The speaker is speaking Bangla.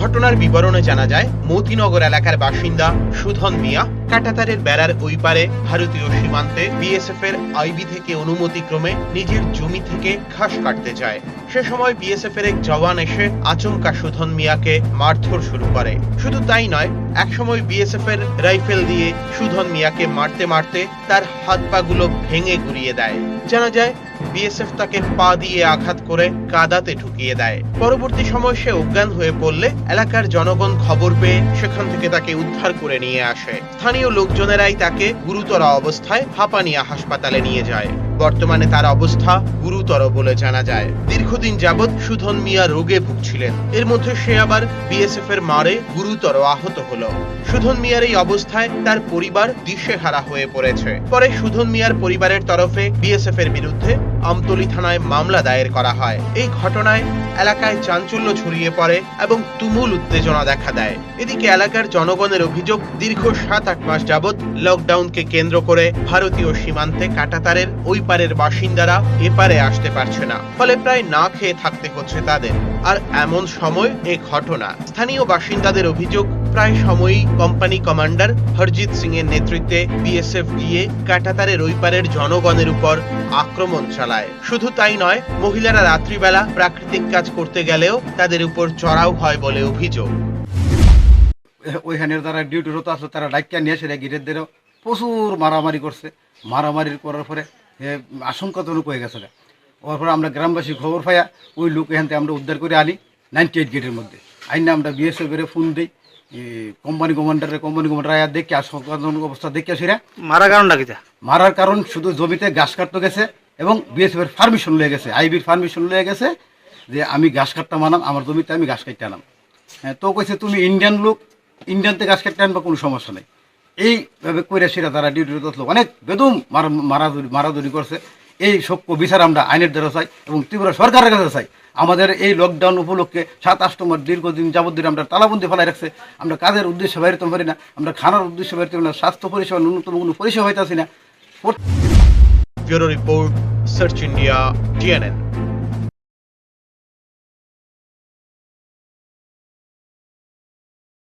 ঘটনার বিবরণে জানা যায়, মতিনগর এলাকার বাসিন্দা সুধন মিয়া কাটাতারের বেড়ার ওই পারে ভারতীয় সীমান্তে বিএসএফ এর আইবি থেকে অনুমতিক্রমে নিজের জমি থেকে ঘাস কাটতে যায়। সে সময় বিএসএফ এর এক জওয়ান এসে আচমকা সুধন মিয়াকে মারধর শুরু করে। শুধু তাই নয়, একসময় বিএসএফ এর রাইফেল দিয়ে সুধন মিয়াকে মারতে মারতে তার হাত পাগুলো ভেঙে গুড়িয়ে দেয়। জানা যায় বিএসএফ তাকে পা দিয়ে আঘাত করে কাদাতে ঢুকিয়ে দেয়। পরবর্তী সময় সে অজ্ঞান হয়ে পড়লে এলাকার জনগণ খবর পেয়ে সেখান থেকে তাকে উদ্ধার করে নিয়ে আসে। স্থানীয় লোকজনেরাই তাকে গুরুতর অবস্থায় হাঁপানিয়া হাসপাতালে নিয়ে যায়। বর্তমানে তার অবস্থা গুরুতর বলে জানা যায়। দীর্ঘদিন যাবৎ সুধন মিয়া রোগে ভুগছিলেন। এর মধ্যে সে আবার বিএসএফ এর মারে গুরুতর আহত হলো। সুধন মিয়ার এই অবস্থায় তার পরিবার দিশেহারা হয়ে পড়েছে। পরে সুধন মিয়ার পরিবারের তরফে বিএসএফ এর বিরুদ্ধে আমতলী থানায় মামলা দায়ের করা হয়। এই ঘটনায় এলাকায় চাঞ্চল্য ছড়িয়ে পড়ে এবং তুমুল উত্তেজনা দেখা দেয়। এদিকে এলাকার জনগণের অভিযোগ, দীর্ঘ সাত আট মাস যাবৎ লকডাউনকে কেন্দ্র করে ভারতীয় সীমান্তে কাটাতারের ওই পারের বাসিন্দারা এপারে আসতে পারছে না। ফলে প্রায় না খেয়ে থাকতে হচ্ছে তাদের। আর এমন সময় এ ঘটনা। স্থানীয় বাসিন্দাদের অভিযোগ, প্রায় সময়ই কোম্পানি কমান্ডার হরজিৎ সিং এর নেতৃত্বে বিএসএফ গিয়ে কাটাতারের ওই পারের জনগণের উপর আক্রমণ চালায়। শুধু তাই নয়, মহিলারা রাত্রিবেলা প্রাকৃতিক কাজ করতে গেলেও তাদের উপর চড়াও হয় বলে অভিযোগ। ওইখানে যারা ডিউটিরত আসলো তারা ডাক্তার নিয়ে এসে গিরেদের প্রচুর মারামারি করছে। মারামারি করার পরে আশঙ্কাজনক হয়ে গেছে ওর পরে আমরা গ্রামবাসী খবর পাইয়া ওই লোক এখান থেকে আমরা উদ্ধার করে আনি নাইনটি এইট গেটের মধ্যে। আইনে আমরা বিএসএফ এর ফোন দিই কোম্পানি কমান্ডারে কোম্পানি কমান্ডার আয়া দেখে আশঙ্কাজনক অবস্থা দেখে সেরা মারা কারণটা কিটা মারার কারণ শুধু জমিতে ঘাস কাটতে গেছে এবং বিএসএফ এর পারমিশন লয়ে গেছে আইবির পারমিশন লয়ে গেছে যে আমি ঘাস কাটতে মানাম আমার জমিতে আমি ঘাস কাটতে আনাম। হ্যাঁ তো কইছে তুমি ইন্ডিয়ান লোক ইন্ডিয়ানতে ঘাস কাটতে আনবা কোনো সমস্যা নেই। এইভাবে কইরা সেরা তারা ডিউটি লোক। অনেক বেদম মারা মারাধুরি মারাধুরি করছে। এই সক্য বিচার আমরা আইনের দ্বারা চাই এবং ত্রিপুরা সরকারের কাছে চাই। আমাদের এই লকডাউন উপলক্ষে সাত আষ্ট মাস দীর্ঘদিন যাবত দিন আমরা তালাবন্দি ফেলায় রাখছে। আমরা কাজের উদ্দেশ্যে বাইরে পারি না। আমরা খানার উদ্দেশ্যে বাইরে পারি না। স্বাস্থ্য পরিষেবা ন্যূনতম কোনো পরিষেবা হইতেছি না। Report, search India